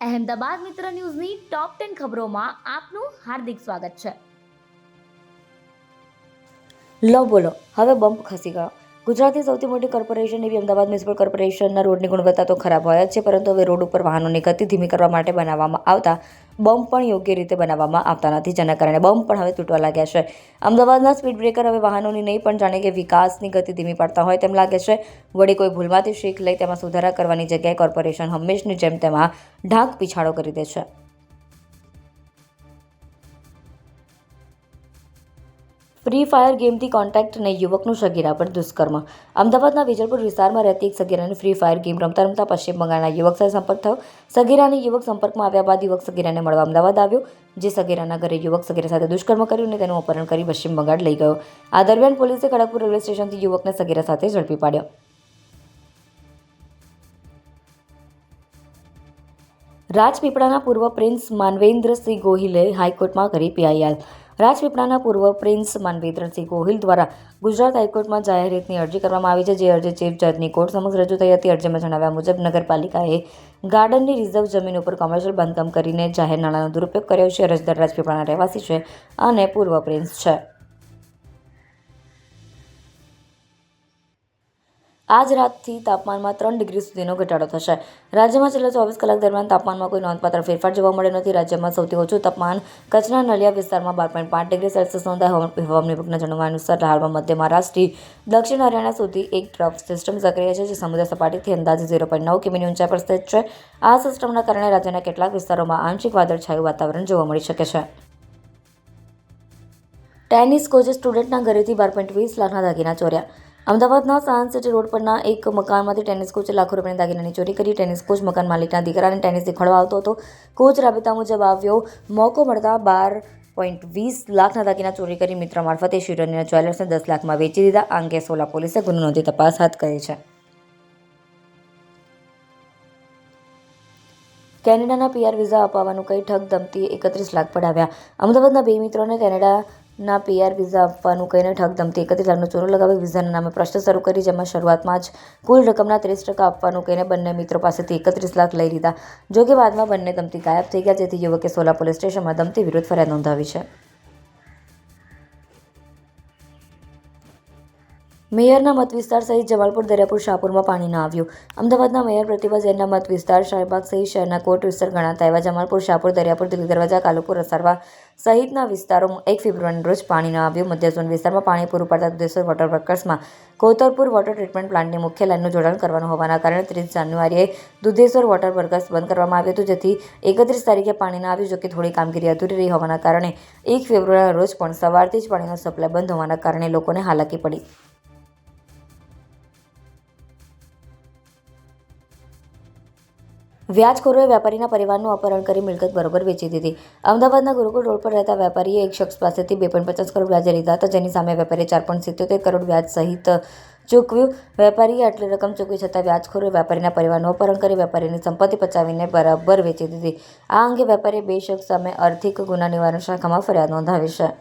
અહેમદાબાદ મિત્ર ન્યૂઝની top ten ખબરોમાં આપનું હાર્દિક સ્વાગત છે. લો બોલો, હવે બમ્પ ખસી ગયો. ગુજરાતની સૌથી મોટી કોર્પોરેશન એવી અમદાવાદ મ્યુનિસિપલ કોર્પોરેશનના રોડની ગુણવત્તા તો ખરાબ હોય જ છે, પરંતુ હવે રોડ ઉપર વાહનોની ગતિ ધીમી કરવા માટે બનાવવામાં આવતા બમ્પ પણ યોગ્ય રીતે બનાવવામાં આવતા નથી. જેના કારણે બમ્પ પણ હવે તૂટવા લાગ્યા છે. અમદાવાદના સ્પીડ બ્રેકર હવે વાહનોની નહીં, પણ જાણે કે વિકાસની ગતિ ધીમી પાડતા હોય તેમ લાગે છે. વળી કોઈ ભૂલમાંથી શીખ લઈ તેમાં સુધારા કરવાની જગ્યાએ કોર્પોરેશન હંમેશની જેમ તેમાં ઢાંક પીછાડો કરી દે છે. ફ્રી ફાયર ગેમથી કોન્ટેક્ટ અને યુવકનું સગીરા પર દુષ્કર્મ. અમદાવાદના વિજલપુર વિસ્તારમાં રહેતી એક સગીરાને ફ્રી ફાયર ગેમ રમતા રમતા પશ્ચિમ બંગાળના યુવક સાથે સંપર્ક થયો. સગીરાને યુવક સંપર્કમાં આવ્યા બાદ યુવક સગીરાને મળવા અમદાવાદ આવ્યો, જે સગીરાના ઘરે યુવક સગીરા સાથે દુષ્કર્મ કર્યું અને તેનું અપહરણ કરી પશ્ચિમ બંગાળ લઈ ગયો. આ દરમિયાન પોલીસે ખડગપુર રેલવે સ્ટેશનથી યુવકને સગીરા સાથે ઝડપી પાડ્યો. રાજપીપળાના પૂર્વ પ્રિન્સ માનવેન્દ્રસિંહ ગોહિલે હાઈકોર્ટમાં કરી પીઆઈએલ રાજપીપળાના પૂર્વ પ્રિન્સ માનવેન્દ્રસિંહ ગોહિલ દ્વારા ગુજરાત હાઈકોર્ટમાં જાહેર હિતની અરજી કરવામાં આવી છે. જે અરજી ચીફ જજની કોર્ટ સમક્ષ રજૂ થઈ હતી. અરજીમાં જણાવ્યા મુજબ, નગરપાલિકાએ ગાર્ડનની રિઝર્વ જમીન ઉપર કોમર્શિયલ બાંધકામ કરીને જાહેર નાણાંનો દુરુપયોગ કર્યો છે. અરજદાર રાજપીપળાના રહેવાસી છે અને પૂર્વ પ્રિન્સ છે. આજ રાતથી તાપમાનમાં ત્રણ ડિગ્રી સુધીનો ઘટાડો થશે. રાજ્યમાં છેલ્લા ચોવીસ કલાક દરમિયાન તાપમાનમાં કોઈ નોંધપાત્ર ફેરફાર જોવા મળ્યો નથી. રાજ્યમાં સૌથી ઓછું તાપમાન કચ્છના નલિયા વિસ્તારમાં બાર પોઈન્ટ પાંચ ડિગ્રી સેલ્સિયસ નોંધાય. હવા- હવામાન વિભાગના જણાવ્યા અનુસાર હાલમાં મધ્ય મહારાષ્ટ્રથી દક્ષિણ હરિયાણા સુધી એક ટ્રફ સિસ્ટમ સક્રિય છે, જે સમુદ્ર સપાટીથી અંદાજે ઝીરો પોઈન્ટ નવ કિમીની ઊંચાઈ પર સ્થિત છે. આ સિસ્ટમના કારણે રાજ્યના કેટલાક વિસ્તારોમાં આંશિક વાદળછાયું વાતાવરણ જોવા મળી શકે છે. ટેનિસ કોચે સ્ટુડન્ટના ઘરેથી બાર પોઈન્ટ વીસ લાખના દાગીના ચોર્યા. અમદાવાદના સાયન્સ સિટી રોડ પરના એક મકાનમાંથી ટેનિસ કોચે લાખો રૂપિયાની દાગીનાની ચોરી કરી. ટેનિસ કોચ મકાન માલિકના દીકરાને ટેનિસ શીખવાડવા આવતો હતો. કોચ રાબેતા મુજબ આવ્યો. મોકો મળતા બાર પોઈન્ટ વીસ લાખના દાગીના ચોરી કરી મિત્ર મારફતે શિરોનીના જ્વેલર્સને દસ લાખમાં વેચી દીધા. આ અંગે સોલા પોલીસે ગુનો નોંધી તપાસ હાથ કરી છે. કેનેડાના પીઆર વિઝા અપાવવાનું કઈ ઠગ દમતી એકત્રીસ લાખ પડાવ્યા. અમદાવાદના બે મિત્રોને કેનેડાના પીઆર વિઝા આપવાનું કહીને ઠગધમતી એક એકત્રીસ લાખનો ચોરો લગાવી વિઝાના નામે પ્રશ્ન શરૂ કરી, જેમાં શરૂઆતમાં જ કુલ રકમના ત્રીસ ટકા આપવાનું કહીને બંને મિત્રો પાસેથી એકત્રીસ લાખ લઈ લીધા. જોકે બાદમાં બંને ધમતી ગાયબ થઈ ગયા, જેથી યુવકે સોલા પોલીસ સ્ટેશનમાં ધમતી વિરુદ્ધ ફરિયાદ નોંધાવી છે. મેયરના મત વિસ્તાર સહિત જમાલપુર દરિયાપુર, શાહપુરમાં પાણી ન આવ્યું. અમદાવાદના મેયર પ્રતિભા જૈનના મત વિસ્તાર શાહીબાગ સહિત શહેરના કોર્ટ વિસ્તાર ગણાતા એવા જમાલપુર, શાહપુર, દરિયાપુર, દિલ્હી દરવાજા, કાલુપુર અસારવા સહિતના વિસ્તારોમાં એક ફેબ્રુઆરીના રોજ પાણી ન આવ્યું. મધ્ય ઝોન વિસ્તારમાં પાણી પૂરું પાડતા દુધેશ્વર વોટર વર્કર્સમાં કોતરપુર વોટર ટ્રીટમેન્ટ પ્લાન્ટની મુખ્ય લાઇનનું જોડાણ કરવાનું હોવાના કારણે ત્રીસ જાન્યુઆરીએ દુધેશ્વર વોટર વર્કર્સ બંધ કરવામાં આવ્યું હતું. જેથી એકત્રીસ તારીખે પાણી ન આવ્યું, જોકે થોડી કામગીરી અધૂરી રહી હોવાના કારણે એક ફેબ્રુઆરીના રોજ પણ સવારથી જ પાણીનો સપ્લાય બંધ હોવાના કારણે લોકોને હાલાકી પડી. વ્યાજખોરોએ વેપારીના પરિવારનું અપહરણ કરી મિલકત બરોબર વેચી દીધી. અમદાવાદના ગુરુકુળ રોડ પર રહેતા વેપારીએ એક શખ્સ પાસેથી બે પોઈન્ટ પચાસ કરોડ વ્યાજે લીધા હતા. જેની સામે વેપારીએ ચાર પોઈન્ટ સિત્તોતેર કરોડ વ્યાજ સહિત ચૂકવ્યું. વેપારીએ આટલી રકમ ચૂકવી છતાં વ્યાજખોરોએ વેપારીના પરિવારનું અપહરણ કરી વેપારીની સંપત્તિ પચાવીને બરાબર વેચી દીધી. આ અંગે વેપારીએ બે શખ્સ સામે આર્થિક ગુના નિવારણ શાખામાં ફરિયાદ નોંધાવી છે.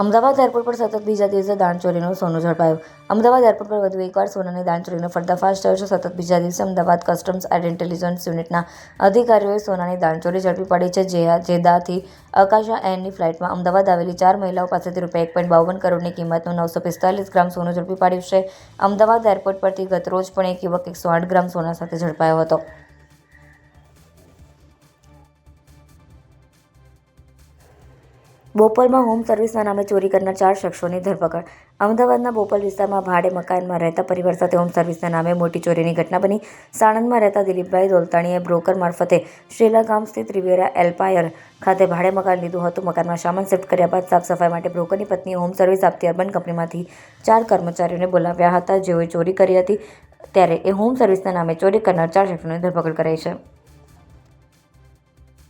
અમદાવાદ એરપોર્ટ પર સતત બીજા દિવસે દાણચોરીનું સોનું ઝડપાયું. અમદાવાદ એરપોર્ટ પર વધુ એકવાર સોનાની દાણચોરીનો પર્દાફાશ થયો છે. સતત બીજા દિવસે અમદાવાદ કસ્ટમ્સ એન્ડ ઇન્ટેલિજન્સ યુનિટના અધિકારીઓએ સોનાની દાણચોરી ઝડપી પડી છે. જે જેદાથી અકાશા એરની ફ્લાઇટમાં અમદાવાદ આવેલી ચાર મહિલાઓ પાસેથી રૂપિયા એક પોઈન્ટ બાવન કરોડની કિંમતનું નવસો પિસ્તાલીસ ગ્રામ સોનું ઝડપી પાડ્યું છે. અમદાવાદ એરપોર્ટ પરથી ગતરોજ પણ એક યુવક એકસો આઠ ગ્રામ સોના સાથે ઝડપાયો હતો. બોપલમાં હોમ સર્વિસના નામે ચોરી કરનાર ચાર શખ્સોની ધરપકડ. અમદાવાદના બોપલ વિસ્તારમાં ભાડે મકાનમાં રહેતા પરિવાર સાથે હોમ સર્વિસના નામે મોટી ચોરીની ઘટના બની. સાણંદમાં રહેતા દિલીપભાઈ દોલતાણીએ બ્રોકર મારફતે શ્રીલા ગામ સ્થિત રિવેરા એલ્પાયર ખાતે ભાડે મકાન લીધું હતું. મકાનમાં સામાન શિફ્ટ કર્યા બાદ સાફ સફાઈ માટે બ્રોકરની પત્નીએ હોમ સર્વિસ આપતી અર્બન કંપનીમાંથી ચાર કર્મચારીઓને બોલાવ્યા હતા. જેઓએ ચોરી કરી હતી, ત્યારે એ હોમ સર્વિસના નામે ચોરી કરનાર ચાર શખ્સોની ધરપકડ કરાઈ છે.